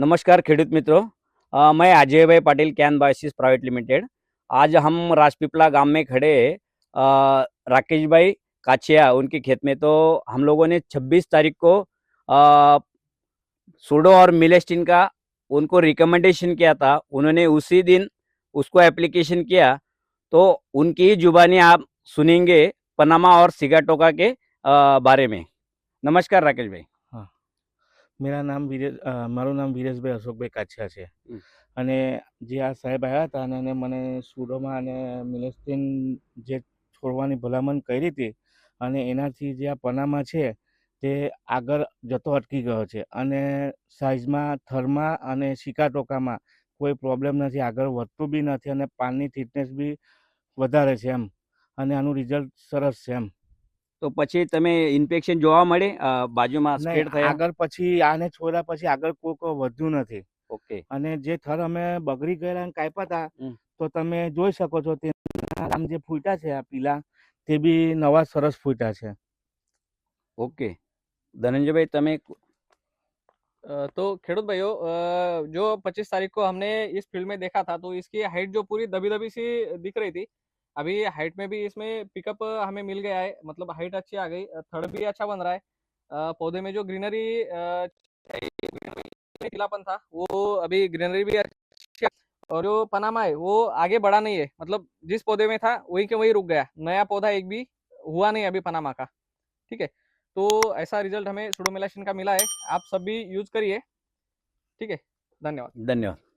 नमस्कार खेडूत मित्रों। मैं Ajay bhai Patil Kan Biosys private limited. आज हम राजपीपला गाँव में खड़े। राकेश भाई काछिया उनके खेत में। तो हम लोगों ने 26 तारीख को सूडो और मिलेस्टिन का उनको रिकमेंडेशन किया था। उन्होंने उसी दिन उसको एप्लीकेशन किया। तो उनकी ही जुबानी आप सुनेंगे पनामा और सिगाटोका के अ, बारे में। नमस्कार राकेश भाई મેરા નામ વિરેશ મારું નામ વિરેશભાઈ અશોકભાઈ કાછિયા છે. અને જે આ સાહેબ આવ્યા હતા અને મને સુડોમાં અને મિલેસ્ટીન જે છોડવાની ભલામણ કરી હતી અને એનાથી જે આ પનામાં છે તે આગળ જતો અટકી ગયો છે. અને સાઇઝમાં થરમાં અને શિકાટોકામાં કોઈ પ્રોબ્લેમ નથી આગળ વધતું બી નથી અને પાનની થિકનેસ બી વધારે છે એમ. અને આનું રિઝલ્ટ સરસ છે એમ. તો પછી તમે ઇન્ફેક્શન જોવા મળે અ, બાજુમાં નહીં, સ્પ્રેડ થયા આગળ પછી આને છોડ્યા પછી આગળ કોઈ કોઈ વધ્યું નથી ઓકે અને જે થર અમે બગડી ગયેલા અને કાપ્યા હતા હમ. તો તમે જોઈ શકો છો તે આમ જે ફૂટ્યા છે આ પીલા તે બી નવા સરસ ફૂટ્યા છે ओके धनंजय भाई તમે अ, तो खेडूत भाइयों अ, जो 25 तारीख को हमने इस फील्ड में देखा था तो इसकी हाइट जो पूरी दबी दबी सी दिख रही थी अभी हाइट में भी इसमें पिकअप हमें मिल गया है मतलब हाइट अच्छी आ गई थर्ड भी अच्छा बन रहा है। पौधे में जो ग्रीनरी पीलापन था, वो अभी ग्रीनरी भी अच्छी और जो पनामा है, वो आगे बढ़ा नहीं है। मतलब जिस पौधे में था, वही के वही रुक गया। नया पौधा एक भी हुआ नहीं अभी पनामा का, ठीक है? तो ऐसा रिज़ल्ट हमें सुडोमिलाशन का मिला है। आप सब भी यूज़ करिए, ठीक है? धन्यवाद। धन्यवाद।